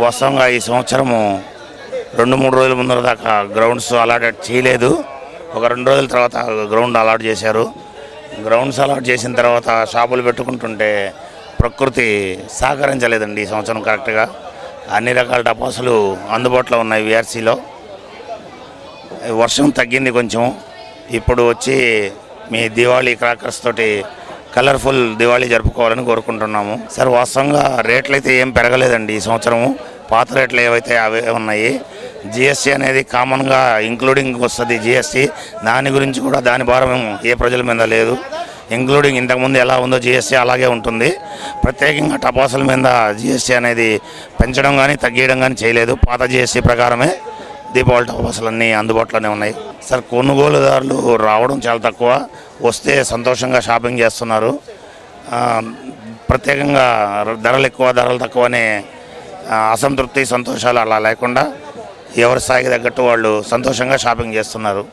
వాస్తవంగా ఈ సంవత్సరము రెండు మూడు రోజుల ముందర దాకా గ్రౌండ్స్ అలాట్ చేయలేదు. ఒక రెండు రోజుల తర్వాత గ్రౌండ్ అలాట్ చేశారు. గ్రౌండ్స్ అలాట్ చేసిన తర్వాత షాపులు పెట్టుకుంటుంటే ప్రకృతి సహకరించలేదండి ఈ సంవత్సరం కరెక్ట్గా. అన్ని రకాల టపాసులు అందుబాటులో ఉన్నాయి విఆర్సీలో వర్షం తగ్గింది కొంచెం. ఇప్పుడు వచ్చి మీ దివాళీ క్రాకర్స్ తోటి కలర్ఫుల్ దివాళీ జరుపుకోవాలని కోరుకుంటున్నాము. సార్ వాస్తవంగా రేట్లు అయితే ఏం పెరగలేదండి ఈ సంవత్సరము. పాత రేట్లు ఏవైతే అవే ఉన్నాయి జిఎస్టీ అనేది కామన్గా ఇంక్లూడింగ్ వస్తుంది జిఎస్టీ. దాని గురించి కూడా దాని భారం ఏ ప్రజల మీద లేదు. ఇంక్లూడింగ్ ఇంతకుముందు ఎలా ఉందో జిఎస్టీ అలాగే ఉంటుంది. ప్రత్యేకంగా టపాసుల మీద జిఎస్టీ అనేది పెంచడం కానీ తగ్గించడం కానీ చేయలేదు. పాత జిఎస్టీ ప్రకారమే దీపావళి టపాసులు అన్నీ అందుబాటులోనే ఉన్నాయి. సార్ కొనుగోలుదారులు రావడం చాలా తక్కువ. వస్తే సంతోషంగా షాపింగ్ చేస్తున్నారు. ప్రత్యేకంగా ధరలు ఎక్కువ ధరలు తక్కువ అనే అసంతృప్తి సంతోషాలు అలా లేకుండా ఎవరి స్థాయికి తగ్గట్టు వాళ్ళు సంతోషంగా షాపింగ్ చేస్తున్నారు.